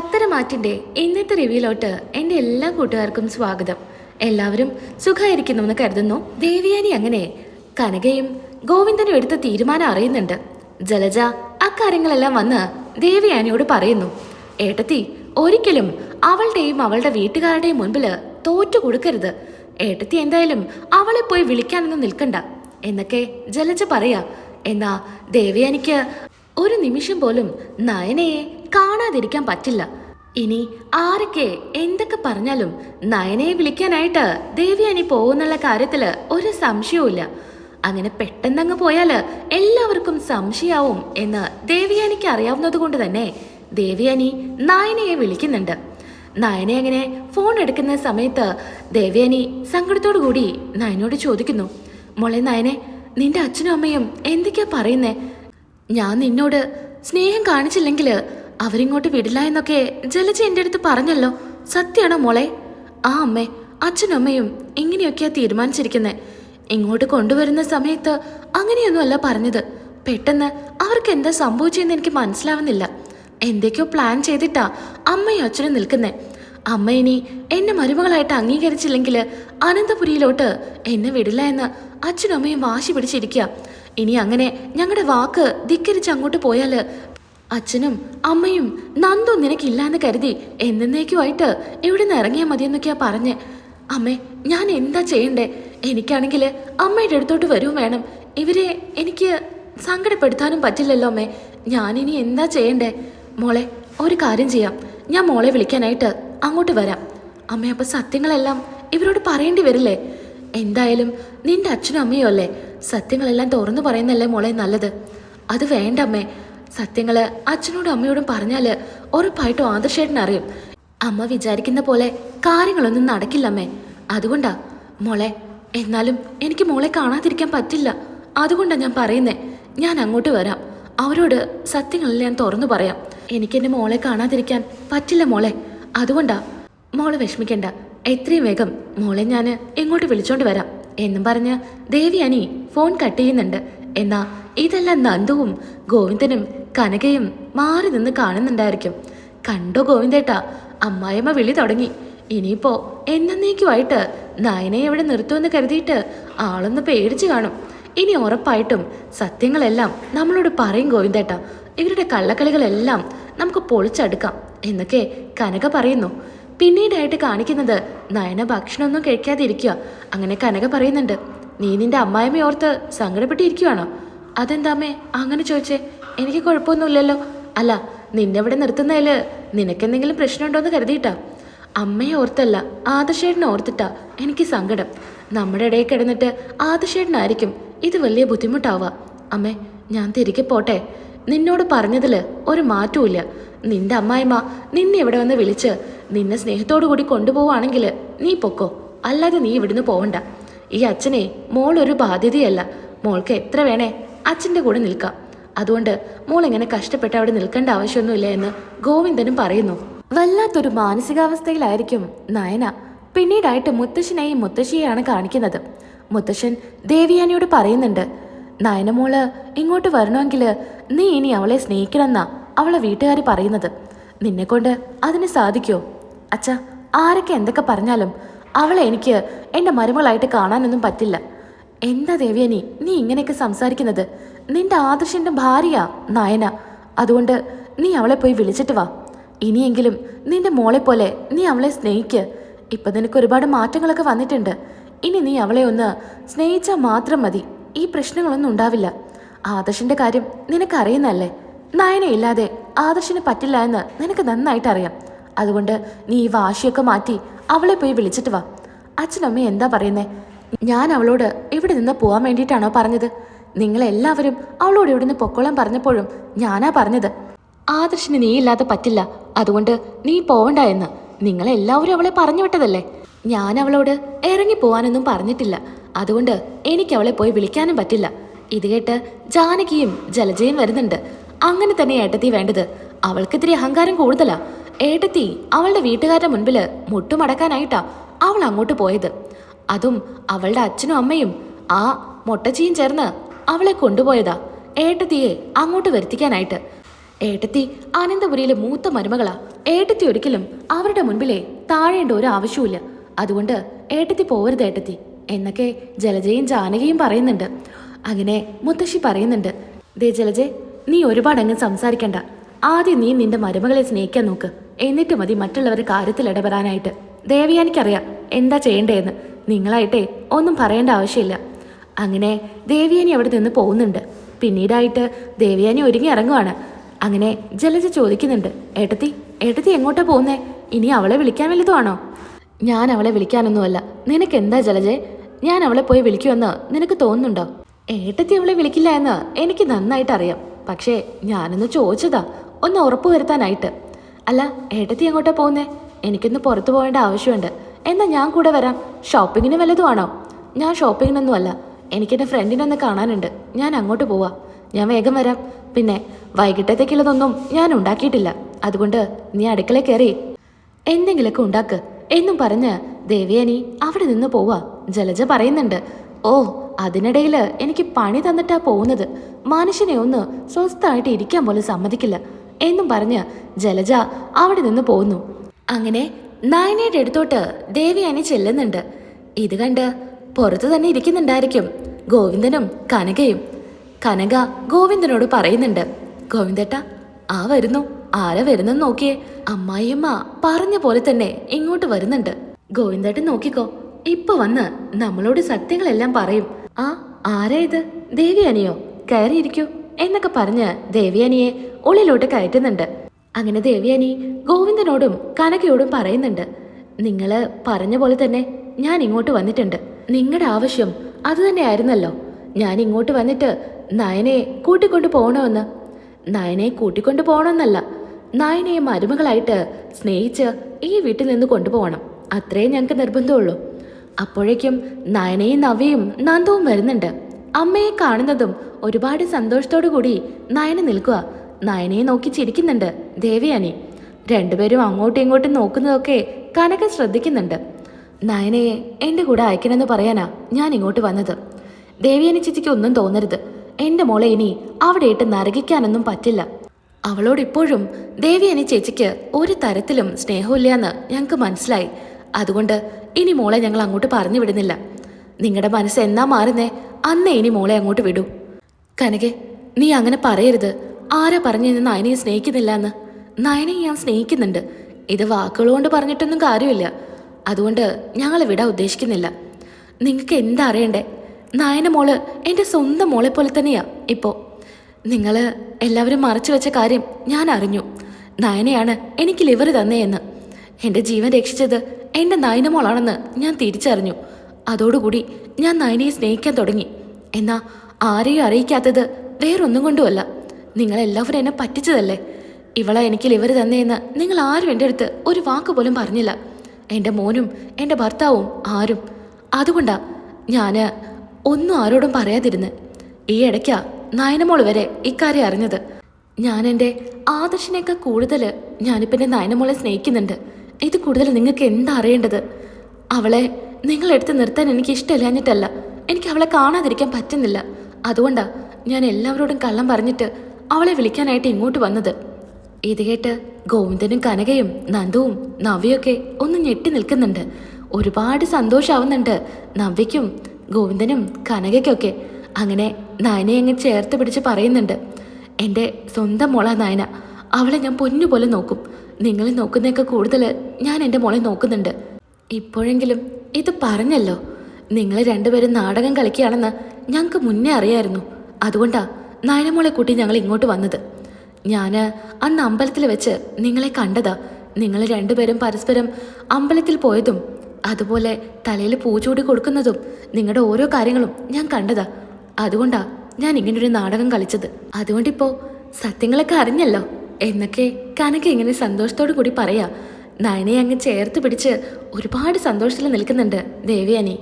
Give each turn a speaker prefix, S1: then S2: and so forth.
S1: പത്തരമാറ്റിന്റെ ഇന്നത്തെ റിവ്യൂലോട്ട് എന്റെ എല്ലാ കൂട്ടുകാർക്കും സ്വാഗതം. എല്ലാവരും സുഖമായിരിക്കുന്നു എന്ന് കരുതുന്നു. ദേവിയാനി അങ്ങനെ കനകയും ഗോവിന്ദനും എടുത്ത തീരുമാനം അറിയുന്നുണ്ട്. ജലജ അക്കാര്യങ്ങളെല്ലാം വന്ന് ദേവിയാനിയോട് പറയുന്നു. ഏട്ടത്തി ഒരിക്കലും അവളുടെയും അവളുടെ വീട്ടുകാരുടെയും മുൻപിൽ തോറ്റു കൊടുക്കരുത്. ഏട്ടത്തി എന്തായാലും അവളെ പോയി വിളിക്കാനൊന്നും നിൽക്കണ്ട എന്നൊക്കെ ജലജ പറയാ. എന്നാ ദേവിയാനിക്ക് ഒരു നിമിഷം പോലും നയനയെ കാണാതിരിക്കാൻ പറ്റില്ല. ഇനി ആരൊക്കെ എന്തൊക്കെ പറഞ്ഞാലും നയനയെ വിളിക്കാനായിട്ട് ദേവി അനി പോകുന്നുള്ള കാര്യത്തിൽ ഒരു സംശയവുമില്ല. അങ്ങനെ പെട്ടെന്നങ്ങ് പോയാൽ എല്ലാവർക്കും സംശയാവും എന്ന് ദേവിയാനിക്ക് അറിയാവുന്നത് കൊണ്ട് തന്നെ ദേവിയാനി നയനയെ വിളിക്കുന്നുണ്ട്. നയനെ അങ്ങനെ ഫോൺ എടുക്കുന്ന സമയത്ത് ദേവയാനി സങ്കടത്തോടു കൂടി നയനോട് ചോദിക്കുന്നു. മോളെ നയനെ നിന്റെ അച്ഛനും അമ്മയും എന്തൊക്കെയാ പറയുന്നേ? ഞാൻ നിന്നോട് സ്നേഹം കാണിച്ചില്ലെങ്കിൽ അവരിങ്ങോട്ട് വിടില്ല എന്നൊക്കെ ജലജ എന്റെ അടുത്ത് പറഞ്ഞല്ലോ. സത്യാണോ മോളെ? ആ അമ്മേ അച്ഛനും അമ്മയും ഇങ്ങനെയൊക്കെയാ തീരുമാനിച്ചിരിക്കുന്നത് ഇങ്ങോട്ട് കൊണ്ടുവരുന്ന സമയത്ത് അങ്ങനെയൊന്നുമല്ല പറഞ്ഞത്. പെട്ടെന്ന് അവർക്ക് എന്താ സംഭവിച്ചെന്ന് എനിക്ക് മനസ്സിലാവുന്നില്ല. എന്തൊക്കെയോ പ്ലാൻ ചെയ്തിട്ടാ അമ്മയും അച്ഛനും നിൽക്കുന്നേ. അമ്മ ഇനി എന്നെ മരുമകളായിട്ട് അംഗീകരിച്ചില്ലെങ്കിൽ അനന്തപുരിയിലോട്ട് എന്നെ വിടില്ല എന്ന് അച്ഛനും അമ്മയും വാശി പിടിച്ചിരിക്കുക ഇനി അങ്ങനെ ഞങ്ങളുടെ വാക്ക് ധിക്കരിച്ച് അങ്ങോട്ട് പോയാൽ അച്ഛനും അമ്മയും നന്ദു നിനക്കില്ലാന്ന് കരുതി എന്നേക്കുമായിട്ട് ഇവിടെ നിന്ന് ഇറങ്ങിയാൽ മതിയെന്നൊക്കെയാ പറഞ്ഞ്. അമ്മേ ഞാൻ എന്താ ചെയ്യണ്ടേ? എനിക്കാണെങ്കിൽ അമ്മയുടെ അടുത്തോട്ട് വരും വേണം. ഇവരെ എനിക്ക് സങ്കടപ്പെടുത്താനും പറ്റില്ലല്ലോ അമ്മേ. ഞാനിനി എന്താ ചെയ്യണ്ടേ? മോളെ ഒരു കാര്യം ചെയ്യാം. ഞാൻ മോളെ വിളിക്കാനായിട്ട് അങ്ങോട്ട് വരാം. അമ്മ അപ്പം സത്യങ്ങളെല്ലാം ഇവരോട് പറയേണ്ടി വരില്ലേ? എന്തായാലും നിന്റെ അച്ഛനും അമ്മയും അല്ലേ? സത്യങ്ങളെല്ലാം തുറന്നു പറയുന്നല്ലേ മോളെ നല്ലത്? അത് വേണ്ട അമ്മേ. സത്യങ്ങൾ അച്ഛനോടും അമ്മയോടും പറഞ്ഞാൽ ഉറപ്പായിട്ടും ആദർശേട്ടൻ അറിയും അമ്മ വിചാരിക്കുന്ന പോലെ കാര്യങ്ങളൊന്നും നടക്കില്ലമ്മേ. അതുകൊണ്ടാ മോളെ എന്നാലും എനിക്ക് മോളെ കാണാതിരിക്കാൻ പറ്റില്ല. അതുകൊണ്ടാ ഞാൻ പറയുന്നേ ഞാൻ അങ്ങോട്ട് വരാം. അവരോട് സത്യങ്ങളിൽ ഞാൻ തുറന്നു പറയാം. എനിക്ക് എന്റെ മോളെ കാണാതിരിക്കാൻ പറ്റില്ല മോളെ. അതുകൊണ്ടാ മോളെ വിഷമിക്കണ്ട. എത്രയും വേഗം മോളെ ഞാൻ എങ്ങോട്ട് വിളിച്ചോണ്ട് വരാം. എന്നും പറഞ്ഞ് ദേവിയാനി ഫോൺ കട്ട് ചെയ്യുന്നുണ്ട്. എന്നാ ഇതെല്ലാം നന്ദുവും ഗോവിന്ദനും കനകയും മാറി നിന്ന് കാണുന്നുണ്ടായിരിക്കും. കണ്ടോ ഗോവിന്ദേട്ടാ അമ്മായിമ്മ വിളി തുടങ്ങി. ഇനിയിപ്പോ എന്നേക്കുമായിട്ട് നയനെ എവിടെ നിർത്തുമെന്ന് കരുതിയിട്ട് ആളൊന്ന് പേടിച്ചു കാണും. ഇനി ഉറപ്പായിട്ടും സത്യങ്ങളെല്ലാം നമ്മളോട് പറയും ഗോവിന്ദേട്ടാ. ഇവരുടെ കള്ളക്കളികളെല്ലാം നമുക്ക് പൊളിച്ചെടുക്കാം എന്നൊക്കെ കനക പറയുന്നു. പിന്നീടായിട്ട് കാണിക്കുന്നത് നയന ഭക്ഷണമൊന്നും കഴിക്കാതെ ഇരിക്കുക അങ്ങനെ കനക പറയുന്നുണ്ട് നീ നിന്റെ അമ്മായിമ്മയോർത്ത് സങ്കടപ്പെട്ടിരിക്കുവാണോ? അതെന്താമേ അങ്ങനെ ചോദിച്ചേ എനിക്ക് കുഴപ്പമൊന്നുമില്ലല്ലോ. അല്ല നിന്നെ ഇവിടെ നിർത്തുന്നതിൽ നിനക്കെന്തെങ്കിലും പ്രശ്നമുണ്ടോന്ന് കരുതിയിട്ടാ. അമ്മയെ ഓർത്തല്ല ആദർശേട്ടനെ ഓർത്തിട്ടാ എനിക്ക് സങ്കടം. നമ്മുടെ ഇടയിൽ കിടന്നിട്ട് ആദർശേട്ടനായിരിക്കും ഇത് വലിയ ബുദ്ധിമുട്ടാവുക. അമ്മേ ഞാൻ തിരികെ പോട്ടെ. നിന്നോട് പറഞ്ഞതിൽ ഒരു മാറ്റവും നിന്റെ അമ്മായിമ്മ നിന്നെ ഇവിടെ വന്ന് വിളിച്ച് നിന്നെ സ്നേഹത്തോടു കൂടി കൊണ്ടുപോവാണെങ്കിൽ നീ പൊക്കോ. അല്ലാതെ നീ ഇവിടുന്ന് പോവണ്ട. ഈ അച്ഛനെ മോൾ ഒരു ബാധ്യതയല്ല. മോൾക്ക് എത്ര വേണേ അച്ഛന്റെ കൂടെ നിൽക്കാം. അതുകൊണ്ട് മോൾ ഇങ്ങനെ കഷ്ടപ്പെട്ട് അവിടെ നിൽക്കേണ്ട ആവശ്യമൊന്നുമില്ല എന്ന് ഗോവിന്ദനും പറയുന്നു. വല്ലാത്തൊരു മാനസികാവസ്ഥയിലായിരിക്കും നയന. പിന്നീടായിട്ട് മുത്തശ്ശനെയും മുത്തശ്ശിയെയാണ് കാണിക്കുന്നത്. മുത്തശ്ശൻ ദേവിയാനിയോട് പറയുന്നുണ്ട് നയനമോൾ ഇങ്ങോട്ട് വരണമെങ്കിൽ നീ ഇനി അവളെ സ്നേഹിക്കണമെന്നാ അവളെ വീട്ടുകാർ പറയുന്നത്. നിന്നെക്കൊണ്ട് അതിന് സാധിക്കോ? അച്ഛ ആരൊക്കെ എന്തൊക്കെ പറഞ്ഞാലും അവളെ എനിക്ക് എന്റെ മരുമകളായിട്ട് കാണാനൊന്നും പറ്റില്ല. എന്താ ദേവ്യാനി നീ? ഇങ്ങനെയൊക്കെ സംസാരിക്കുന്നത്. നിന്റെ ആദർശന്റെ ഭാര്യ നയന. അതുകൊണ്ട് നീ അവളെ പോയി വിളിച്ചിട്ട് വാ. ഇനിയെങ്കിലും നിന്റെ മോളെ പോലെ നീ അവളെ സ്നേഹിക്ക്. ഇപ്പൊ നിനക്ക് ഒരുപാട് മാറ്റങ്ങളൊക്കെ വന്നിട്ടുണ്ട്. ഇനി നീ അവളെ ഒന്ന് സ്നേഹിച്ചാൽ മാത്രം മതി. ഈ പ്രശ്നങ്ങളൊന്നും ഉണ്ടാവില്ല. ആദർശന്റെ കാര്യം നിനക്കറിയുന്നല്ലേ നയനയില്ലാതെ ആദർശന് പറ്റില്ല എന്ന് നിനക്ക് നന്നായിട്ട് അറിയാം. അതുകൊണ്ട് നീ ഈ വാശിയൊക്കെ മാറ്റി അവളെ പോയി വിളിച്ചിട്ട് വാ. അച്ഛനമ്മ എന്താ പറയുന്നേ? ഞാൻ അവളോട് ഇവിടെ നിന്ന് പോവാൻ വേണ്ടിയിട്ടാണോ പറഞ്ഞത്? നിങ്ങളെല്ലാവരും അവളോട് ഇവിടുന്ന് പൊക്കോളം പറഞ്ഞപ്പോഴും ഞാനാ പറഞ്ഞത്. ആദർശിന് നീ ഇല്ലാതെ പറ്റില്ല. അതുകൊണ്ട് നീ പോവണ്ട എന്ന്. നിങ്ങളെല്ലാവരും അവളെ പറഞ്ഞു വിട്ടതല്ലേ? ഞാൻ അവളോട് ഇറങ്ങി പോവാനൊന്നും പറഞ്ഞിട്ടില്ല. അതുകൊണ്ട് എനിക്ക് അവളെ പോയി വിളിക്കാനും പറ്റില്ല. ഇത് കേട്ട് ജാനകിയും ജലജയും വരുന്നുണ്ട്. അങ്ങനെ തന്നെ ഏട്ടത്തി വേണ്ടത്. അവൾക്കിത്തിരി അഹങ്കാരം കൂടുതലാ. ഏട്ടത്തി അവളുടെ വീട്ടുകാരുടെ മുൻപിൽ മുട്ടുമടക്കാനായിട്ടാ അവൾ അങ്ങോട്ട് പോയത്. അതും അവളുടെ അച്ഛനും അമ്മയും ആ മൊട്ടച്ചിയും ചേർന്ന് അവളെ കൊണ്ടുപോയതാ. ഏട്ടത്തിയെ അങ്ങോട്ട് വരുത്തിക്കാനായിട്ട്. ഏട്ടത്തി അനന്തപുരിയിലെ മൂത്ത മരുമകളാ. ഏട്ടത്തി ഒരിക്കലും അവരുടെ മുൻപിലെ താഴേണ്ട ഒരു ആവശ്യവുമില്ല. അതുകൊണ്ട് ഏട്ടത്തി പോവരുത് ഏട്ടത്തി എന്നൊക്കെ ജലജയും ജാനകിയും പറയുന്നുണ്ട്. അങ്ങനെ മുത്തശ്ശി പറയുന്നുണ്ട്. ദേ ജലജെ നീ ഒരുപാട് അങ്ങ് സംസാരിക്കണ്ട. ആദ്യം നീ നിന്റെ മരുമകളെ സ്നേഹിക്കാൻ നോക്ക്. എന്നിട്ട് മതി മറ്റുള്ളവരുടെ കാര്യത്തിൽ ഇടപെടാനായിട്ട്. ദേവിയാനിക്കറിയാം എന്താ ചെയ്യേണ്ടതെന്ന്. നിങ്ങളായിട്ടേ ഒന്നും പറയേണ്ട ആവശ്യമില്ല. അങ്ങനെ ദേവിയാനി അവിടെ നിന്ന് പോകുന്നുണ്ട്. പിന്നീടായിട്ട് ദേവിയാനി ഒരുങ്ങി ഇറങ്ങുവാണ്. അങ്ങനെ ജലജ ചോദിക്കുന്നുണ്ട് ഏട്ടത്തി ഏട്ടത്തി എങ്ങോട്ടാ പോകുന്നേ? ഇനി അവളെ വിളിക്കാൻ വലുതുവാണോ ഞാൻ അവളെ വിളിക്കാനൊന്നുമല്ല. നിനക്ക് എന്താ ജലജെ? ഞാൻ അവളെ പോയി വിളിക്കുമെന്ന് നിനക്ക് തോന്നുന്നുണ്ടോ? ഏട്ടത്തി അവളെ വിളിക്കില്ല എന്ന് എനിക്ക് നന്നായിട്ട് അറിയാം. പക്ഷേ ഞാനൊന്ന് ചോദിച്ചതാ ഒന്ന് ഉറപ്പ് വരുത്താനായിട്ട് അല്ല ഏട്ടത്തി എങ്ങോട്ടാ പോകുന്നേ? എനിക്കൊന്ന് പുറത്തു പോകേണ്ട ആവശ്യമുണ്ട്. എന്നാ ഞാൻ കൂടെ വരാം. ഷോപ്പിങ്ങിന് വല്ലതുമാണോ ഞാൻ ഷോപ്പിങ്ങിനൊന്നും അല്ല എനിക്കെന്റെ ഫ്രണ്ടിനെ ഒന്ന് കാണാനുണ്ട്. ഞാൻ അങ്ങോട്ട് പോവാ. ഞാൻ വേഗം വരാം. പിന്നെ വൈകിട്ടത്തേക്കുള്ളതൊന്നും ഞാൻ ഉണ്ടാക്കിയിട്ടില്ല. അതുകൊണ്ട് നീ അടുക്കള കയറി എന്തെങ്കിലുമൊക്കെ ഉണ്ടാക്ക്. എന്നും പറഞ്ഞ് ദേവിയനി അവിടെ നിന്ന് പോവാ. ജലജ പറയുന്നുണ്ട്. ഓ അതിനിടയിൽ എനിക്ക് പണി തന്നിട്ടാ പോകുന്നത്. മനുഷ്യനെ ഒന്ന് സ്വസ്ഥമായിട്ട് ഇരിക്കാൻ പോലും സമ്മതിക്കില്ല. എന്നും പറഞ്ഞ് ജലജ അവിടെ നിന്ന് പോകുന്നു അങ്ങനെ നായനയുടെ അടുത്തോട്ട് ദേവിയാനി ചെല്ലുന്നുണ്ട്. ഇത് കണ്ട് പുറത്തു തന്നെ ഇരിക്കുന്നുണ്ടായിരിക്കും. ഗോവിന്ദനും കനകയും. കനക ഗോവിന്ദനോട് പറയുന്നുണ്ട് ഗോവിന്ദേട്ട ആ വരുന്നു. ആരാ വരുന്നെന്ന് നോക്കിയേ. അമ്മായിയമ്മ പറഞ്ഞ പോലെ തന്നെ ഇങ്ങോട്ട് വരുന്നുണ്ട്. ഗോവിന്ദേട്ടൻ നോക്കിക്കോ. ഇപ്പൊ വന്ന് നമ്മളോട് സത്യങ്ങളെല്ലാം പറയും. ആ ആരാ ഇത്? ദേവിയാനിയോ കയറിയിരിക്കൂ. എന്നൊക്കെ പറഞ്ഞ് ദേവിയാനിയെ ഉള്ളിലോട്ട് കയറ്റുന്നുണ്ട്. അങ്ങനെ ദേവിയാനി ഗോവിന്ദനോടും കനകയോടും പറയുന്നുണ്ട്. നിങ്ങൾ പറഞ്ഞ പോലെ തന്നെ ഞാൻ ഇങ്ങോട്ട് വന്നിട്ടുണ്ട്. നിങ്ങളുടെ ആവശ്യം അത് തന്നെയായിരുന്നല്ലോ ഞാൻ ഇങ്ങോട്ട് വന്നിട്ട് നയനയെ കൂട്ടിക്കൊണ്ടു പോകണമെന്ന്. നയനയെ കൂട്ടിക്കൊണ്ടു പോകണമെന്നല്ല. നയനയെ മരുമകളായിട്ട് സ്നേഹിച്ച് ഈ വീട്ടിൽ നിന്ന് കൊണ്ടുപോകണം. അത്രേ ഞങ്ങൾക്ക് നിർബന്ധമുള്ളൂ. അപ്പോഴേക്കും നയനയും നവയും നന്ദവും വരുന്നുണ്ട്. അമ്മയെ കാണുന്നതും ഒരുപാട് സന്തോഷത്തോടു കൂടി നയന നിൽക്കുക. നയനയെ നോക്കി ചിരിക്കുന്നുണ്ട് ദേവയാനി രണ്ടുപേരും അങ്ങോട്ടും ഇങ്ങോട്ടും നോക്കുന്നതൊക്കെ കനക ശ്രദ്ധിക്കുന്നുണ്ട്. നയനയെ എന്റെ കൂടെ അയക്കണമെന്ന് പറയാനാ ഞാൻ ഇങ്ങോട്ട് വന്നത്. ദേവിയാനി ചിച്ചിക്ക് ഒന്നും തോന്നരുത്. എന്റെ മോളെ ഇനി അവിടെ ഇട്ട് നരകിക്കാനൊന്നും പറ്റില്ല. അവളോട് ഇപ്പോഴും ദേവിയാനി ചേച്ചിക്ക് ഒരു തരത്തിലും സ്നേഹമില്ലാന്ന് ഞങ്ങൾക്ക് മനസ്സിലായി. അതുകൊണ്ട് ഇനി മോളെ ഞങ്ങൾ അങ്ങോട്ട് പറഞ്ഞു വിടുന്നില്ല. നിങ്ങളുടെ മനസ്സ് എന്നാ മാറുന്നേ അന്നേ ഇനി മോളെ അങ്ങോട്ട് വിടൂ. കനകെ നീ അങ്ങനെ പറയരുത്. ആരാ പറഞ്ഞു നയനയെ സ്നേഹിക്കുന്നില്ല എന്ന് നയനയെ ഞാൻ സ്നേഹിക്കുന്നുണ്ട്. ഇത് വാക്കുകളുകൊണ്ട് പറഞ്ഞിട്ടൊന്നും കാര്യമില്ല. അതുകൊണ്ട് ഞങ്ങൾ വിടാൻ ഉദ്ദേശിക്കുന്നില്ല. നിങ്ങൾക്ക് എന്താ അറിയണ്ടേ? നയന മോൾ എന്റെ സ്വന്തം മോളെ പോലെ തന്നെയാ ഇപ്പോൾ നിങ്ങൾ എല്ലാവരും മറച്ചു വെച്ച കാര്യം ഞാൻ അറിഞ്ഞു. നയനയാണ് എനിക്ക് ലിവർ തന്നെയെന്ന് എന്റെ ജീവൻ രക്ഷിച്ചത് എന്റെ നയന മോളാണെന്ന് ഞാൻ തിരിച്ചറിഞ്ഞു. അതോടുകൂടി ഞാൻ നയനയെ സ്നേഹിക്കാൻ തുടങ്ങി. എന്നാൽ ആരെയും അറിയിക്കാത്തത് വേറൊന്നും കൊണ്ടുമല്ല. നിങ്ങളെല്ലാവരും എന്നെ പറ്റിച്ചതല്ലേ? ഇവളെ എനിക്ക് ലിവർ തന്നെയെന്ന് നിങ്ങൾ ആരും എന്റെ അടുത്ത് ഒരു വാക്ക് പോലും പറഞ്ഞില്ല. എന്റെ മോനും എന്റെ ഭർത്താവും ആരും. അതുകൊണ്ടാ ഞാൻ ഒന്നും ആരോടും പറയാതിരുന്ന്. ഈ ഇടയ്ക്കാ നയനമോൾ വരെ ഇക്കാര്യം അറിഞ്ഞത്. ഞാൻ എന്റെ ആദർശിനേക്കാൾ കൂടുതൽ ഞാനിപ്പോൾ എന്റെ നയനമോളെ സ്നേഹിക്കുന്നുണ്ട്. ഇത് കൂടുതൽ നിങ്ങൾക്ക് എന്താ അറിയേണ്ടത്? അവളെ നിങ്ങളെടുത്ത് നിർത്താൻ എനിക്ക് ഇഷ്ടമില്ലാഞ്ഞിട്ടല്ല. എനിക്ക് അവളെ കാണാതിരിക്കാൻ പറ്റുന്നില്ല. അതുകൊണ്ടാണ് ഞാൻ എല്ലാവരോടും കള്ളം പറഞ്ഞിട്ട് അവളെ വിളിക്കാനായിട്ട് ഇങ്ങോട്ട് വന്നത്. ഇത് കേട്ട് ഗോവിന്ദനും കനകയും നന്ദുവും നവ്യൊക്കെ ഒന്ന് ഞെട്ടി നിൽക്കുന്നുണ്ട്. ഒരുപാട് സന്തോഷാവുന്നുണ്ട് നവ്യയ്ക്കും ഗോവിന്ദനും കനകയ്ക്കൊക്കെ. അങ്ങനെ നയനെ അങ്ങ് ചേർത്ത് പിടിച്ച് പറയുന്നുണ്ട്. എന്റെ സ്വന്തം മോളാ നയന. അവളെ ഞാൻ പൊന്നുപോലെ നോക്കും. നിങ്ങൾ നോക്കുന്നതൊക്കെ കൂടുതൽ ഞാൻ എന്റെ മോളെ നോക്കുന്നുണ്ട്. ഇപ്പോഴെങ്കിലും ഇത് പറഞ്ഞല്ലോ. നിങ്ങൾ രണ്ടുപേരും നാടകം കളിക്കുകയാണെന്ന് ഞങ്ങൾക്ക് മുന്നേ അറിയായിരുന്നു. അതുകൊണ്ടാ നയനമോളെ കൂട്ടി ഞങ്ങൾ ഇങ്ങോട്ട് വന്നത്. ഞാൻ അന്ന് അമ്പലത്തിൽ വെച്ച് നിങ്ങളെ കണ്ടതാ. നിങ്ങൾ രണ്ടുപേരും പരസ്പരം അമ്പലത്തിൽ പോയതും അതുപോലെ തലയിൽ പൂച്ചൂടി കൊടുക്കുന്നതും നിങ്ങളുടെ ഓരോ കാര്യങ്ങളും ഞാൻ കണ്ടതാ. അതുകൊണ്ടാ ഞാൻ ഇങ്ങനൊരു നാടകം കളിച്ചത്. അതുകൊണ്ടിപ്പോ സത്യങ്ങളൊക്കെ അറിഞ്ഞല്ലോ. എന്നൊക്കെ കനക ഇങ്ങനെ സന്തോഷത്തോടു കൂടി പറയാ. നയനെ അങ്ങ് ചേർത്ത് പിടിച്ച് ഒരുപാട് സന്തോഷത്തിൽ നിൽക്കുന്നുണ്ട് ദേവിയാനി.